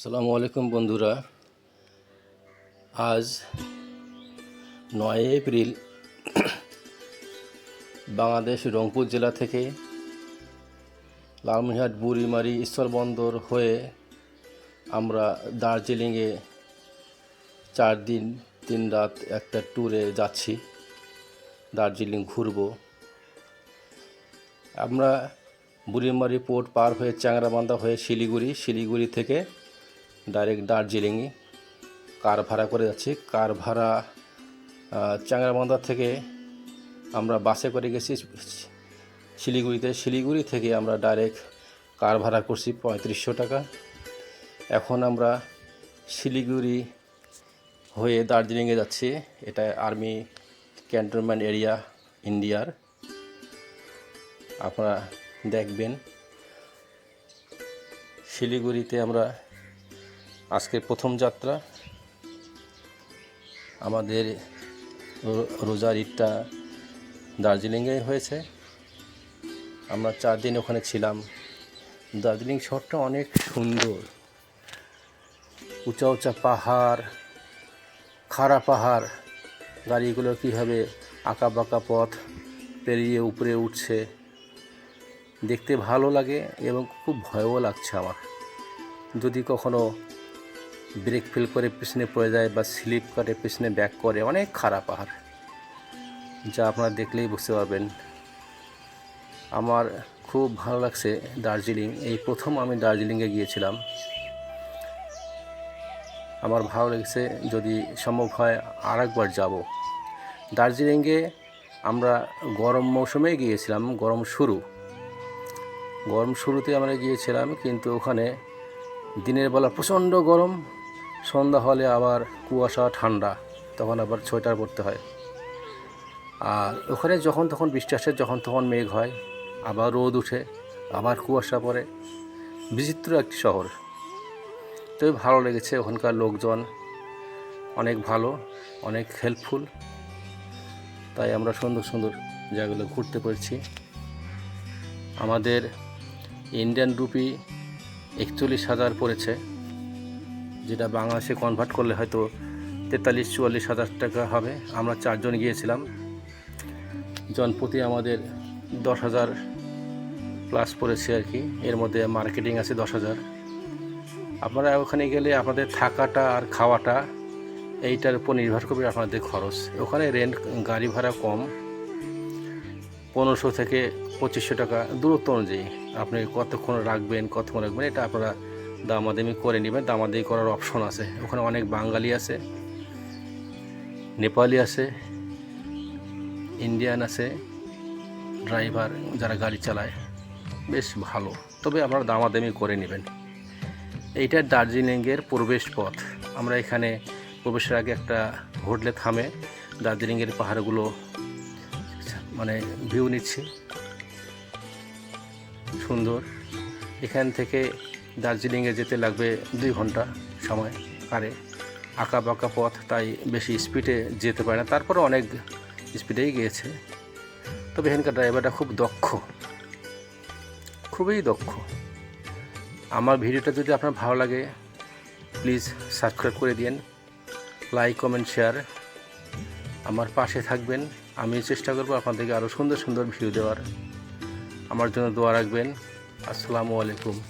আসসালামু আলাইকুম বন্ধুরা। আজ নয় এপ্রিল, বাংলাদেশ রংপুর জেলা থেকে লালমনিরহাট, বুড়িমারি, স্থলবন্দর হয়ে আমরা দার্জিলিংয়ে চার দিন, তিন রাত একটা ট্যুরে যাচ্ছি, দার্জিলিং ঘুরবো। আমরা বুড়িমারি পোর্ট পার হয়ে চ্যাংরাবান্ধা হয়ে শিলিগুড়ি শিলিগুড়ি থেকে ডাইরেক্ট দার্জিলিংয়ে কার ভাড়া করে যাচ্ছি? কার ভাড়া আহ, থেকে আমরা বাসে করে গেছি শিলিগুড়িতে। শিলিগুড়ি থেকে আমরা ডাইরেক্ট কার ভাড়া করছি? পঁয়ত্রিশশো টাকা। এখন আমরা শিলিগুড়ি হয়ে দার্জিলিংয়ে যাচ্ছি। এটা আর্মি ক্যান্টনমেন্ট এরিয়া ইন্ডিয়ার। আপনারা দেখবেন। শিলিগুড়িতে আমরা আজকে প্রথম যাত্রা। আমাদের রোজার ঈদটা দার্জিলিংয়ে হয়েছে। আমরা চার দিন ওখানে ছিলাম। দার্জিলিং শহরটা অনেক সুন্দর। উঁচা উঁচা পাহাড়, খাড়া পাহাড়। গাড়িগুলো কীভাবে আঁকা বাঁকা পথ পেরিয়ে উপরে উঠছে, দেখতে ভালো লাগে এবং খুব ভয়ও লাগছে আমার। যদি কখনো ব্রেক ফেল করে পিছনে পড়ে যায় বা স্লিপ করে পিছনে ব্যাক করে, অনেক খারাপ পাহাড় যা আপনারা দেখলেই বুঝতে পারবেন। আমার খুব ভালো লাগছে দার্জিলিং। এই প্রথম আমি দার্জিলিংয়ে গিয়েছিলাম। আমার ভালো লেগেছে যদি সম্ভব হয় আর একবার যাব। দার্জিলিংয়ে আমরা গরম মৌসুমে গিয়েছিলাম, গরম শুরু। গরম শুরুতে আমরা গিয়েছিলাম, কিন্তু ওখানে দিনের বেলা প্রচণ্ড গরম। সন্ধ্যা হলে আবার কুয়াশা, ঠান্ডা, তখন আবার সোয়েটার পরতে হয়। আর ওখানে যখন তখন বৃষ্টি আসে, যখন তখন মেঘ হয়, আবার রোদ উঠে, আবার কুয়াশা পড়ে। বিচিত্র একটি শহর। তবে ভালো লেগেছে ওখানকার লোকজন। অনেক ভালো, অনেক হেল্পফুল তাই আমরা সুন্দর সুন্দর জায়গাগুলো ঘুরতে পেরেছি। আমাদের ইন্ডিয়ান রুপি একচল্লিশ হাজার পড়েছে। যেটা বাংলাদেশে কনভার্ট করলে হয়তো তেতাল্লিশ, চুয়াল্লিশ হাজার টাকা হবে। আমরা চারজন গিয়েছিলাম। জনপ্রতি আমাদের দশ হাজার প্লাস পড়েছে আর কি। এর মধ্যে মার্কেটিং আছে দশ হাজার। আপনারা ওখানে গেলে আপনাদের থাকাটা আর খাওয়াটা, এইটার উপর নির্ভর করবে আপনাদের খরচ। ওখানে রেন্ট গাড়ি ভাড়া কম। পনেরোশো থেকে পঁচিশশো টাকা দূরত্ব অনুযায়ী। আপনি কতক্ষণ রাখবেন কতক্ষণ রাখবেন, এটা আপনারা দামাদামি করে নেবেন দামাদামি করার অপশন আছে। ওখানে অনেক বাঙালি আছে, নেপালি আছে ইন্ডিয়ান আছে ড্রাইভার যারা গাড়ি চালায়, বেশ ভালো। তবে আপনারা দামাদামি করে নেবেন। এইটা দার্জিলিংয়ের প্রবেশ পথ আমরা এখানে প্রবেশের আগে একটা হোটেলে থামে, দার্জিলিংয়ের পাহাড়গুলো মানে ভিউ নিচ্ছি। সুন্দর। এখান থেকে দার্জিলিংয়ে যেতে লাগবে দুই ঘণ্টা সময় কারে আঁকা বাঁকা পথ তাই বেশি স্পিডে যেতে পারে না। তারপরে অনেক স্পিডেই গিয়েছে। তবে এখানকার ড্রাইভারটা খুব দক্ষ। খুবই দক্ষ। আমার ভিডিওটা যদি আপনার ভালো লাগে, প্লিজ সাবস্ক্রাইব করে দিন লাইক, কমেন্ট, শেয়ার। আমার পাশে থাকবেন। আমি চেষ্টা করব আপনাদেরকে আরও সুন্দর সুন্দর ভিডিও দেওয়ার। আমার জন্য দোয়া রাখবেন। আসসালামু আলাইকুম।